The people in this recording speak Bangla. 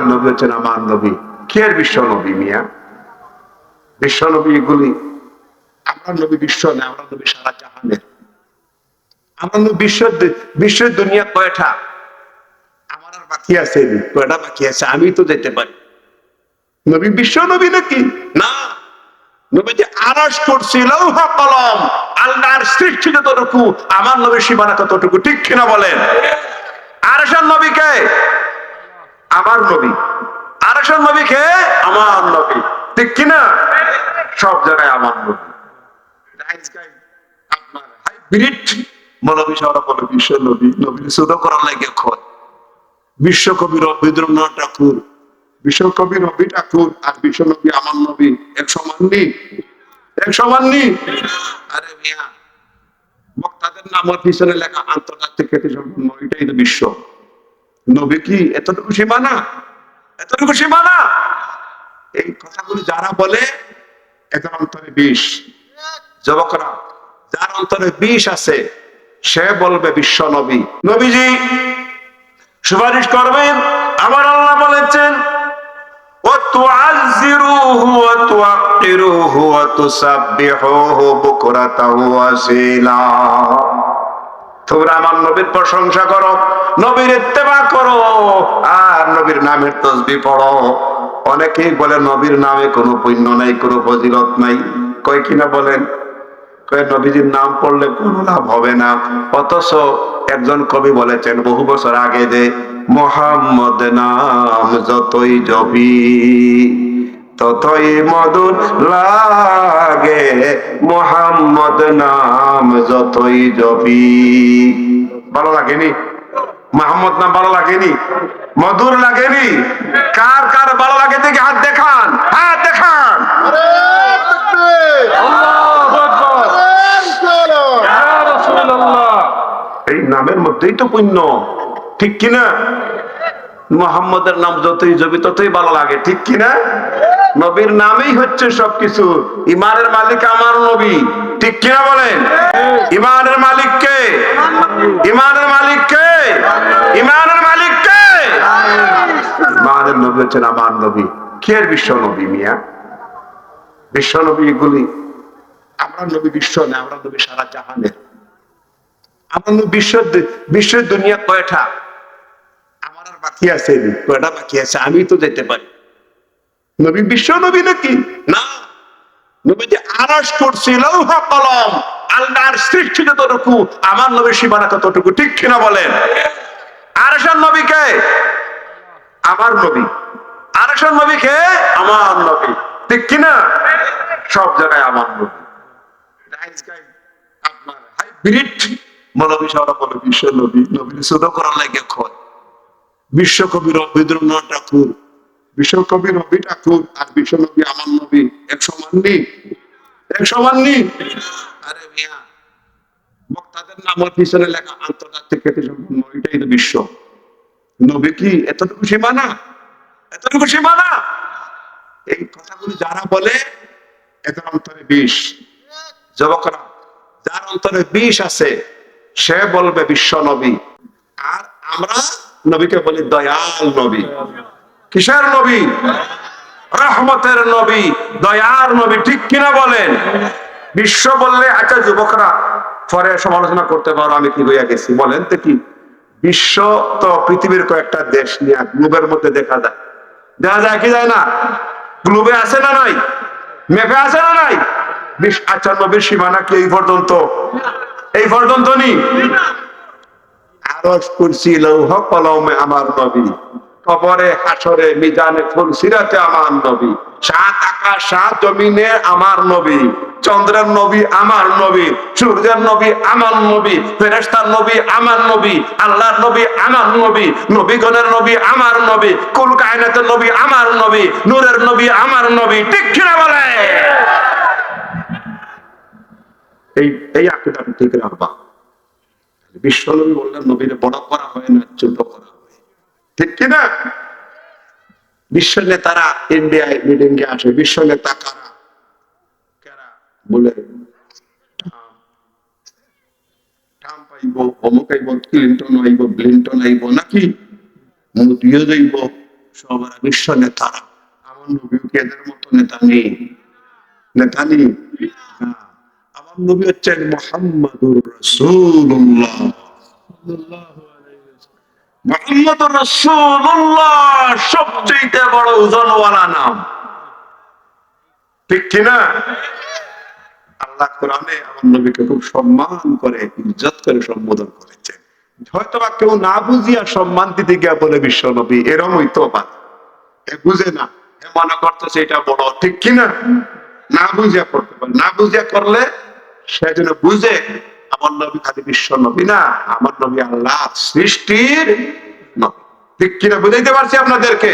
আমাদের নবী হচ্ছেন আমার নবী। কে বিশ্ব নবী মিয়া? বিশ্ব নবী এগুলি আমরা নবী বিশ্ব না আমরা নবী সারা জাহানের। আমরা নবী বিশ্ব বিশ্বের দুনিয়া কয়টা? আমার আর বাকি আছে কয়টা বাকি আছে? আমি তো যেতে পারি। নবী বিশ্ব নবী নাকি? না। নবী যে আরস করছিল কলম, আল্লাহর সৃষ্টি যতটুকু, আমার নবীর সীমানা কতটুকু ঠিক কিনা বলেন? আরসের নবীকে আমার নবী। আরসের নবীকে আমার নবী। ঠিক কিনা? সব জায়গায় আমার নবী। আপনার হাইব্রিড বিশ্ব নবী ছোট করার বিশ্বকবি রবীন্দ্রনাথ ঠাকুর, বিশ্বকবি রবি ঠাকুর আর নবী এক সমান নি এক বক্তাদের নামের পিছনে লেখা আন্তর্জাতিক খ্যাতি সম্পন্ন এটাই তো বিশ্ব। নবী কি এতটুকু সীমানা? এতটুকু সীমানা? এই কথাগুলো যারা বলে, এদের অন্তরে বিষ। যুবকরা যার অন্তরে বিষ আছে, সে বলবে বিশ্ব নবী। নবীজি, সুপারিশ করবেন আমার আল্লাহ বলেছেন তুআজ্জিরুহু ওয়া তোমরা আমার নবীর প্রশংসা করো, নবীর ইত্তেবা করো, আর নবীর নামের তসবি পড়ো। অনেকেই বলে নবীর নামে কোনো পুণ্য নাই, কোনো ফজিলত নাই। কয় কিনা বলেন? কয় নবীজির নাম পড়লে কোনো লাভ হবে না। অথচ একজন কবি বলেছেন, বহু বছর আগে যে, মোহাম্মদ নাম যতই জবি ততই মধুর লাগে। মোহাম্মদ নাম যতই জবি ভালো লাগেনি? মোহাম্মদ নাম ভালো লাগেনি? মধুর লাগেনি? কার কার ভালো লাগে দেখে? হাত দেখান। হাত দেখান। এই নামের মধ্যেই তো পুণ্য। ঠিক কিনা? মোহাম্মদের নাম যতই জবি ততই ভালো লাগে। ঠিক কিনা? নবীর নামেই হচ্ছে সবকিছু। ইমানের মালিক আমার নবী। ঠিক কিনা বলেন? ইমানের মালিক কে? ইমানের মালিক কে? ইমানের মালিক কে? ইমানের নবী হচ্ছেন আমার নবী। কে বিশ্ব নবী মিয়া? বিশ্ব নবী এগুলি। আমরা নবী বিশ্ব না, আমরা নবী সারা জাহানের আমরা নবী বিশ্ব বিশ্বের দুনিয়া কয়টা? আমার আর বাকি আছে কয়টা বাকি আছে? আমি তো যেতে পারি। নবী বিশ্ব নবী নাকি? না। নবী যে আরস করছিল কলম আল্লাহর সৃষ্টি যতটুকু, আমার নবী সীমানা কতটুকু ঠিক কিনা বলেন? আরসের নবীকে আমার নবী। আরসের নবীকে আমার নবী। ঠিক কিনা? সব জায়গায় আমার নবী। আপনার বিশ্ব নবী। লাগে খয় বিশ্বকবি রবীন্দ্রনাথ ঠাকুর। বিশ্বকবি রবি ঠাকুর আর বিশ্বনবী আমার নবী এক সমান নি এক সমান নি আরে মিয়া। বক্তাদের নামের পিছনে লেখা আন্তর্জাতিক খ্যাতি সম্পন্ন এটাই তো বিশ্ব। নবী কি এতটুকু সীমানা? এতটুকু সীমানা? এই কথাগুলি যারা বলে এদের অন্তরে বিষ। যুবকরা যার অন্তরে বিষ আছে সে বলবে বিশ্ব নবী। আর আমরা নবীকে বলি দয়াল নবী। কিসের নবী? রহমতের নবী, দয়ার নবী, ঠিক কিনা বলেন? বিশ্ব বললে আচ্ছা যুবকরা পরে সমালোচনা করতে পারো, আমি কি হইয়া গেছি? বলেন তো কি? বিশ্ব তো পৃথিবীর কয়েকটা দেশ নিয়ে, গ্লোবের মধ্যে দেখা যায়। দেখা যায় কি যায় না? গ্লোবে আছে না নাই? মেপে আছে না নাই? বিশ নবীর সীমানা কি এই পর্যন্ত? এই পর্যন্ত নি? আরস করছি লৌহ কলমে আমার নবী। কবরে, হাসরে, মিজানে ফুল, সিরাতে আমার নবী। সাত আকাশ সাত জমিনে আমার নবী। চন্দ্রের নবী আমার নবী। সূর্যের নবী আমার নবী। ফেরেস্তার নবী আমার নবী। আল্লাহর নবী আমার নবী। নবীগণের নবী আমার নবী। কুল কায়নাতের নবী আমার নবী। নূরের নবী আমার নবী। ঠিক কিনা বলে? এই এই আকিদাটা ঠিক রাখবা। বিশ্বনবী বললেন, নবীরে বড় করা হয় না, ছোট ঠিক কিনা? বিশ্ব নেতারা ইন্ডিয়ায় মিটিং এ আসে, বিশ্ব নেতা কারা? কারা? বলে ট্রাম্প। ট্রাম্প আইব, অমুক আইব, ক্লিন্টন আইব, ব্লিন্টন আইব, নাকি মোদিও যাইব সবার বিশ্ব নেতারা। আমার নবী কি মতো নেতা নেই? নেতা নেই। আমার নবী হচ্ছেন মোহাম্মদুর রসুল্লাহ সবচেয়ে বড় ওজনওয়ালা নাম। ঠিক কিনা? আল্লাহ কোরআনে আমার নবীকে খুব সম্মান করে, ইজ্জত করে সম্বোধন করেছেন। হয়তো বা কেউ না বুঝিয়া সম্মান দিতে গিয়া বলে বিশ্ব নবী এরম হইতো বা বুঝে না মনে করতেছে এটা বড়, ঠিক কিনা? না বুঝিয়া করতে পারে, না বুঝিয়া করলে সে যেন বুঝে আমার নবী খালি বিশ্ব নবী না, আমার নবী আল্লাহ সৃষ্টির নবী। ঠিক কিনা বুঝাইতে পারছি আপনাদেরকে?